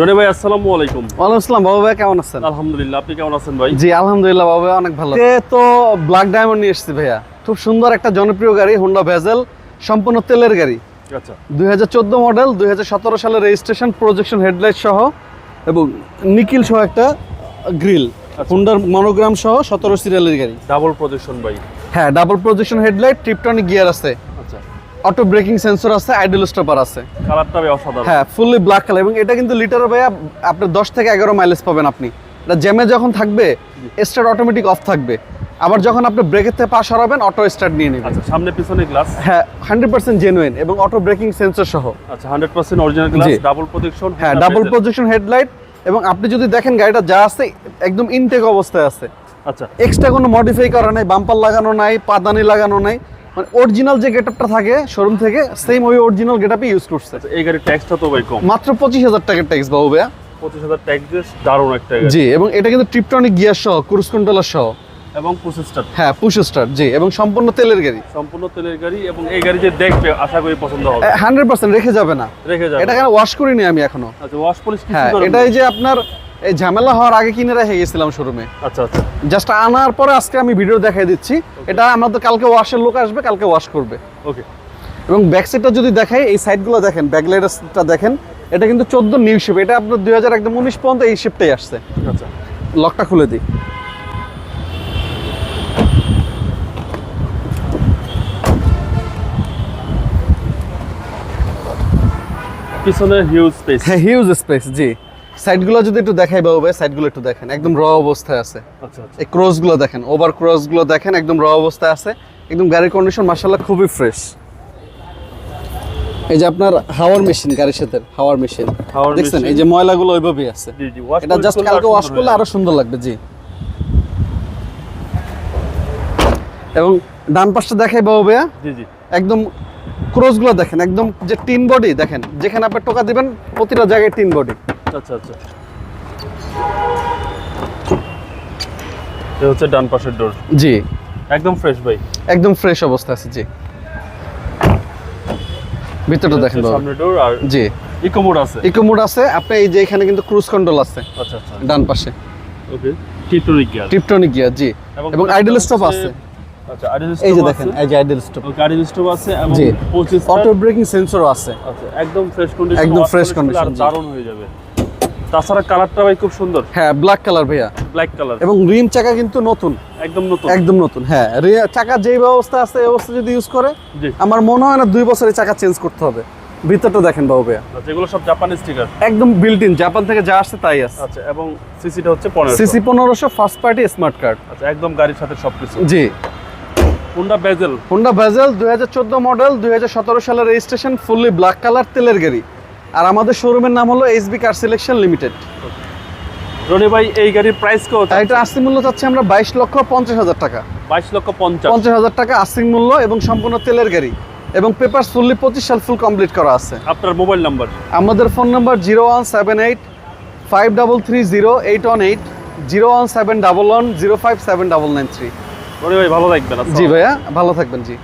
রনি ভাই আসসালামু আলাইকুম। ওয়ালাইকুম আসসালাম বাবু ভাই কেমন আছেন? আলহামদুলিল্লাহ আপনি কেমন আছেন ভাই? জি আলহামদুলিল্লাহ বাবু অনেক ভালো। এ তো ব্ল্যাক ডায়মন্ড নিয়ে এসেছি ভাইয়া। খুব সুন্দর একটা জনপ্রিয় গাড়ি হোন্ডা ভেজেল সম্পূর্ণ তেলের গাড়ি। আচ্ছা। দুই মডেল দুই হাজার সতেরো সালের রেজিস্ট্রেশন প্রজেকশন হেডলাইট সহ এবং নিকিল সহ একটা গ্রিল হোন্ডার মনোগ্রাম সহ সতেরো সিরিয়ালের গাড়ি। ডাবল প্রজেকশন ভাই। হ্যাঁ double projection headlight tiptronic gear আছে। অটো ব্রেকিং সেন্সর আছে আইডল স্টপার আছে। কালারটা অসাধারণ। হ্যাঁ ফুললি ব্ল্যাক কালার এবং এটা কিন্তু লিটার ভাইয়া আপনার দশ থেকে এগারো মাইলেজ পাবেন আপনি। এটা জ্যামে যখন থাকবে স্টার্ট অটোমেটিক অফ থাকবে। আবার যখন আপনি ব্রেকের থেকে পা সরাবেন অটো স্টার্ট নিয়ে নেবেন। আচ্ছা সামনে পিছনে গ্লাস হ্যাঁ হান্ড্রেড পার্সেন্ট জেনুইন এবং অটো ব্রেকিং সেন্সর সহ। আচ্ছা hundred percent original glass double projection হ্যাঁ ডাবল পজিশন হেডলাইট এবং আপনি যদি দেখেন গাড়িটা যা আছে একদম ইনটেক অবস্থায় আছে। আচ্ছা। এক্সট্রা কোনো মডিফাই করা নাই বাম্পার লাগানো নাই পাদানি লাগানো নাই। মানে অরিজিনাল যে গেটআপটা থাকে শোরুম থেকে সেম ওই অরিজিনাল গেটআপই ইউজ করছে। আচ্ছা এই গাড়ির ট্যাক্সটা তো ভাই কম। মাত্র পঁচিশ হাজার টাকার ট্যাক্স বাবু ভাইয়া। পঁচিশ হাজার ট্যাক্স দারুণ একটা জি এবং এটা কিন্তু ট্রিপটনিক গিয়ার সহ ক্রুজ কন্ট্রোলার সহ। এবং প্রসেসটা হ্যাঁ পুশ স্টার্ট জি এবং সম্পূর্ণ তেলের গাড়ি। সম্পূর্ণ তেলের গাড়ি এবং এই গাড়ি যে দেখবে আশা করি পছন্দ হবে। হান্ড্রেড পার্সেন্ট রেখে যাবে না। রেখে যাবে। এটা কেন ওয়াশ করিনি আমি এখনও। আচ্ছা ওয়াশ পলিশ কিছু হ্যাঁ এটাই যে আপনার এই ঝামেলা হওয়ার আগে কিনে রেখে গেছিলাম শোরুমে। আচ্ছা আচ্ছা। জাস্ট আনার পরে আজকে আমি ভিডিও দেখাই দিচ্ছি। এটা আমাদের কালকে ওয়াশের লোক আসবে কালকে ওয়াশ করবে। ওকে এবং ব্যাক সাইডটা যদি দেখাই এই সাইডগুলো দেখেন ব্যাকলাইটটা দেখেন এটা কিন্তু চোদ্দ নিউ শিপ এটা আপনার দুই হাজার একদম উনিশ পর্যন্ত এই শিপটাই আসছে। আচ্ছা। লকটা খুলে দিই। পিছনে হিউজ স্পেস হ্যাঁ হিউজ স্পেস জি। সাইডগুলো যদি একটু দেখাই বাবু ভাই সাইডগুলো একটু দেখেন একদম র অবস্থায় আছে। আচ্ছা আচ্ছা। এই ক্রসগুলো দেখেন ওভার ক্রসগুলো দেখেন একদম র অবস্থায় আছে। একদম গাড়ির কন্ডিশন মার্শাল্লাহ খুবই ফ্রেশ এই যে আপনার হাওয়ার মেশিন গাড়ির সাথে হাওয়ার মেশিন দেখছেন? এই যে ময়লাগুলো ওইভাবেই আছে। জি জি ওয়াশ এটা জাস্ট কালকে ওয়াশ করলে আরও সুন্দর লাগবে জি। এবং ডান পাশটা দেখাই বাবু ভাইয়া। জি জি। একদম ক্রসগুলো দেখেন একদম যে টিন বডি দেখেন যেখানে আপনি টোকা দিবেন প্রতিটা জায়গায় টিন বডি আচ্ছা আচ্ছা। এটা হচ্ছে ডান পাশের ডোর জি। একদম ফ্রেশ ভাই। একদম ফ্রেশ অবস্থা আছে জি। ভিতরটা দেখেন সামনে ডোর আর জি। ইকো মোড আছে। ইকো মোড আছে আপনি এই যে এখানে কিন্তু ক্রুজ কন্ট্রোল আছে আচ্ছা আচ্ছা। ডান পাশে। Okay tiptronic gear tiptronic gear জি। এবং আইডল স্টপ আছে। আচ্ছা আইডল স্টপ এই যে দেখেন এই যে idle stop okay idle stop আছে এবং 25 অটো ব্রেকিং সেন্সরও আছে। আচ্ছা একদম ফ্রেশ কন্ডিশন একদম দারুণ হয়ে যাবে। তাছাড়া কালারটা ভাই খুব সুন্দর। হ্যাঁ ব্ল্যাক কালার ভাইয়া। ব্ল্যাক কালার এবং রিম চাকা কিন্তু নতুন। একদম নতুন। একদম নতুন হ্যাঁ। চাকা যেই ব্যবস্থা আছে এই অবস্থা যদি ইউজ করে আমার মনে হয় না দুই বছরে চাকা চেঞ্জ করতে হবে। ভিতরটা দেখেন বাবু ভাইয়া। আচ্ছা এগুলো সব জাপানি স্টিকার একদম বিল্ট ইন জাপান থেকে যা আসছে তাই আছে। আচ্ছা এবং সিসিটা হচ্ছে 15 সিসি পনেরোশো ফার্স্ট পার্টি স্মার্ট কার্ড আচ্ছা একদম গাড়ির সাথে সবকিছু। জি। হোন্ডা বেজেল হোন্ডা হাজার চোদ্দ মডেল দুই হাজার সতেরো সালের রেজিস্ট্রেশন ফুললি ব্ল্যাক কালার তেলের গাড়ি। আর আমাদের শোরুমের নাম হলো HB car selection limited Rony ভাই এই গাড়ির প্রাইস কত এটা আস্তি মূল্য চাচ্ছি আমরা বাইশ লক্ষ পঞ্চাশ হাজার টাকা। 22 লক্ষ 50 পঞ্চাশ হাজার টাকা আস্তিং মূল্য এবং সম্পূর্ণ তেলের গাড়ি এবং পেপার ফুললি পঁচিশ সাল ফুল কমপ্লিট করা আছে। আপনার মোবাইল নাম্বার আমাদের phone number zero one seven eight five double three zero eight one eight zero one seven double one zero five seven double nine three Rony ভাই ভালো থাকবেন জি ভাইয়া ভালো থাকবেন জি।